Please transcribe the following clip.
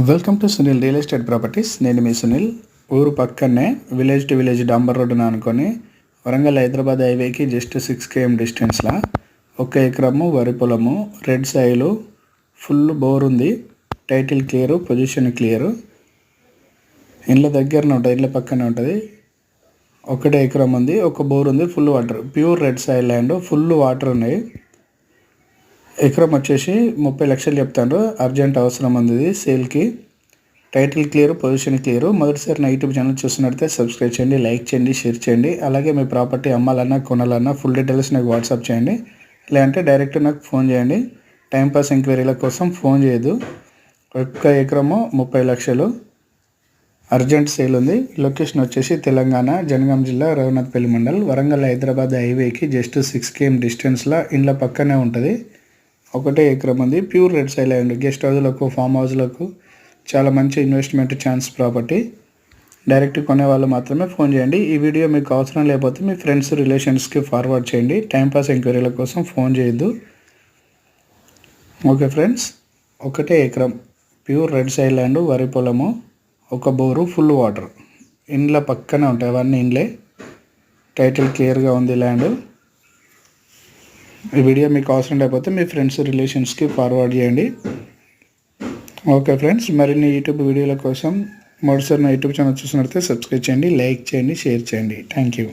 Welcome to Sunil real estate properties నేను మీ సునీల్. ఊరు పక్కనే విలేజ్ టు విలేజ్ డాంబర్ రోడ్డున అనుకొని వరంగల్ హైదరాబాద్ హైవేకి జస్ట్ సిక్స్ కేఎం డిస్టెన్స్లో ఒక ఎకరము వరి పొలము రెడ్ సాయిలు ఫుల్ బోర్ ఉంది. టైటిల్ క్లియరు పొజిషన్ క్లియరు ఇండ్ల దగ్గరనే ఉంటుంది ఇండ్ల పక్కనే ఉంటుంది. ఒకటే ఎకరం ఉంది ఒక బోర్ ఉంది full water pure red soil land full water ఉన్నాయి ఎకరం వచ్చేసి ముప్పై లక్షలు చెప్తాను అర్జెంట్ అవసరం ఉంది సేల్కి. Title clear position clear. మొదటిసారి నా యూట్యూబ్ ఛానల్ చూస్తున్నట్టే సబ్స్క్రైబ్ చేయండి లైక్ చేయండి షేర్ చేయండి. అలాగే మీ ప్రాపర్టీ అమ్మాలన్నా కొనాలన్నా ఫుల్ డీటెయిల్స్ నాకు వాట్సాప్ చేయండి. లేదంటే డైరెక్ట్ నాకు ఫోన్ చేయండి. టైంపాస్ ఎంక్వైరీల కోసం ఫోన్ చేయదు ఒక్క ఎకరము ముప్పై లక్షలు. అర్జెంట్ సేల్ ఉంది. లొకేషన్ వచ్చేసి తెలంగాణ జనగాం జిల్లా రఘునాథ్పల్లి మండల్. వరంగల్ హైదరాబాద్ హైవేకి జస్ట్ సిక్స్ కేఎం డిస్టెన్స్లో ఇండ్ల పక్కనే ఉంటుంది. ఒకటే ఎకరం ఉంది. Pure red soil land. Guest హౌస్లకు farm హౌస్లకు చాలా మంచి ఇన్వెస్ట్మెంట్ ఛాన్స్ ప్రాపర్టీ. డైరెక్ట్ కొనేవాళ్ళు మాత్రమే ఫోన్ చేయండి. ఈ వీడియో మీకు అవసరం లేకపోతే మీ ఫ్రెండ్స్ రిలేషన్స్కి ఫార్వర్డ్ చేయండి. టైంపాస్ ఎంక్వైరీల కోసం ఫోన్ చేయొద్దు. ఓకే ఫ్రెండ్స్ ఒకటే ఎకరం. ప్యూర్ రెడ్ సైడ్ ల్యాండ్ వరి పొలము ఒక బోరు ఫుల్ వాటర్. ఇండ్ల పక్కనే ఉంటాయి. అవన్నీ ఇండ్లే. టైటిల్ క్లియర్గా ఉంది ల్యాండ్. ఈ వీడియో మీకు అవసరం లేకపోతే మీ ఫ్రెండ్స్ రిలేషన్స్కి ఫార్వర్డ్ చేయండి. ఓకే ఫ్రెండ్స్ మరిన్ని యూట్యూబ్ వీడియోల కోసం మరోసారి నా యూట్యూబ్ ఛానల్ చూసినట్లయితే సబ్స్క్రైబ్ చేయండి లైక్ చేయండి షేర్ చేయండి. Thank you.